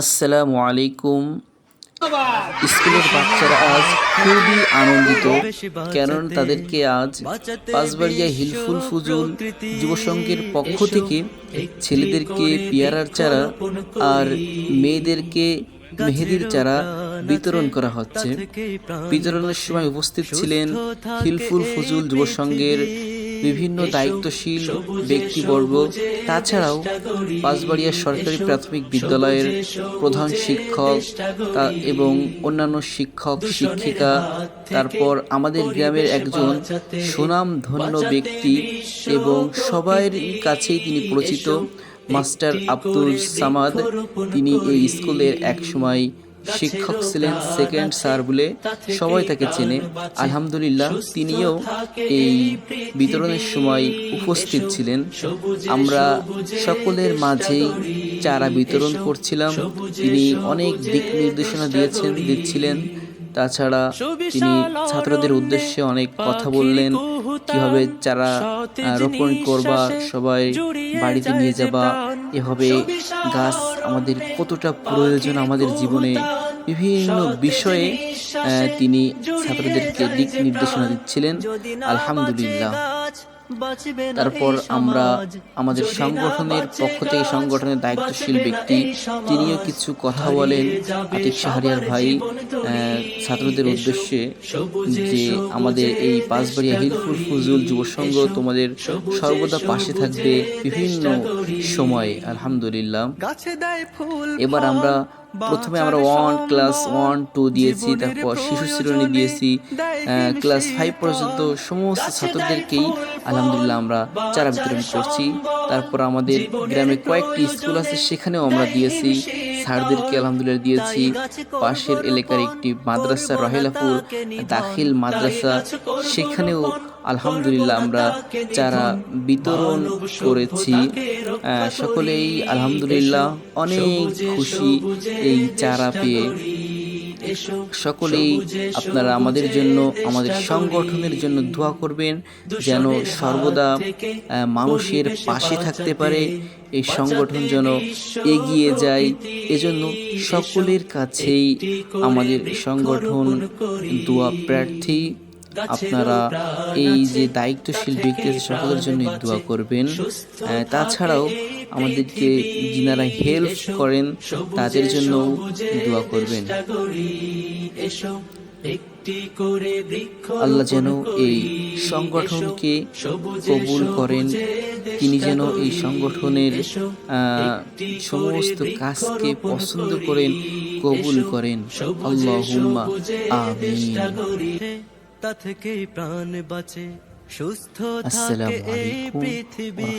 আসসালামু আলাইকুম। স্কুলের বাচ্চারা আজ খুবই আনন্দিত। কেননা তাদেরকে আজ পাঁচবাড়িয়া হিলফুল ফুজুল যুব সংঘের পক্ষ থেকে ছেলেদেরকে পেয়ারার চারা আর মেয়েদেরকে মেহেদির চারা বিতরণ করা হচ্ছে। বিতরণের সময় উপস্থিত ছিলেন হিলফুল ফজুল যুব সংঘের বিভিন্ন দায়িত্বশীল ব্যক্তিবর্গ তাছাড়াও পাঁচবাড়িয়া সরকারি প্রাথমিক বিদ্যালয়ের প্রধান শিক্ষক এবং অন্যান্য শিক্ষক শিক্ষিকা। তারপর আমাদের গ্রামের একজন সুনাম ধন্য ব্যক্তি এবং সবার কাছেই তিনি পরিচিত মাস্টার আব্দুল সামাদ। তিনি এই স্কুলের একসময় শিক্ষক ছিলেন সেকেন্ড স্যার বলে সবাই তাকে চেনে। আলহামদুলিল্লাহ, তিনিও এই বিতরণের সময় উপস্থিত ছিলেন। আমরা সকলের মাঝেই চারা বিতরণ করছিলাম। তিনি অনেক দিক নির্দেশনা দিয়েছেন, দিচ্ছিলেন। তাছাড়া তিনি ছাত্রদের উদ্দেশ্যে অনেক কথা বললেন, কীভাবে চারা রোপণ করবা, সবাই বাড়িতে নিয়ে যাবা, এভাবে গাছ আমাদের কতটা প্রয়োজন আমাদের জীবনে? বিভিন্ন বিষয়ে তিনি ছাত্রদেরকে দিক নির্দেশনা দিচ্ছিলেন। আলহামদুলিল্লাহ। তারপর আমরা আমাদের সংগঠনের পক্ষ থেকে সংগঠনের দায়িত্বশীল ব্যক্তি তিনিও কিছু কথা বলেন আতিক শাহরিয়ার ভাই ছাত্রদের উদ্দেশ্যে যে আমাদের এই পাঁচবাড়িয়া হিলফুল ফুজুল যুব সংঘ তোমাদের সর্বদা পাশে থাকবে বিভিন্ন সময়ে আলহামদুলিল্লাহ। এবার আমরা প্রথমে আমরা ওয়ান ক্লাস ওয়ান টু দিয়েছি তারপর শিশু শ্রেণি দিয়েছি ক্লাস ফাইভ পর্যন্ত সমস্ত ছাত্রদেরকেই আলহামদুলিল্লাহ আমরা চারা বিতরণ করছি। তারপর আমাদের গ্রামে কয়েকটি স্কুল আছে, সেখানেও আমরা দিয়েছি। স্যারদেরকে আলহামদুলিল্লাহ দিয়েছি। পাশের এলাকার একটি মাদ্রাসা, রহেলাপুর দাখিল মাদ্রাসা, সেখানেও আলহামদুলিল্লাহ আমরা চারা বিতরণ করেছি। সকলেই আলহামদুলিল্লাহ অনেক খুশি এই চারা পেয়ে। সকলেই আপনারা আমাদের জন্য, আমাদের সংগঠনের জন্য দোয়া করবেন, যেন সর্বদা মানুষের পাশে থাকতে পারে। এই সংগঠন যেন এগিয়ে যায়। এজন্য সকলের কাছেই আমাদের সংগঠন দোয়া প্রার্থী। আপনারা এই যে দায়িত্বশীল ব্যক্তি সকলের জন্য দোয়া করবেন। তাছাড়াও আমাদেরকে যিনারা হেল্প করেন, তাদের জন্য দোয়া করবেন। আল্লাহ যেন এই সংগঠনকে কবুল করেন। তিনি যেন এই সংগঠনের সমস্ত কাজকে পছন্দ করেন, কবুল করেন। আল্লাহুম্মা আমিন। তা থেকে প্রাণ বাঁচে সুস্থ থাকে এই পৃথিবী।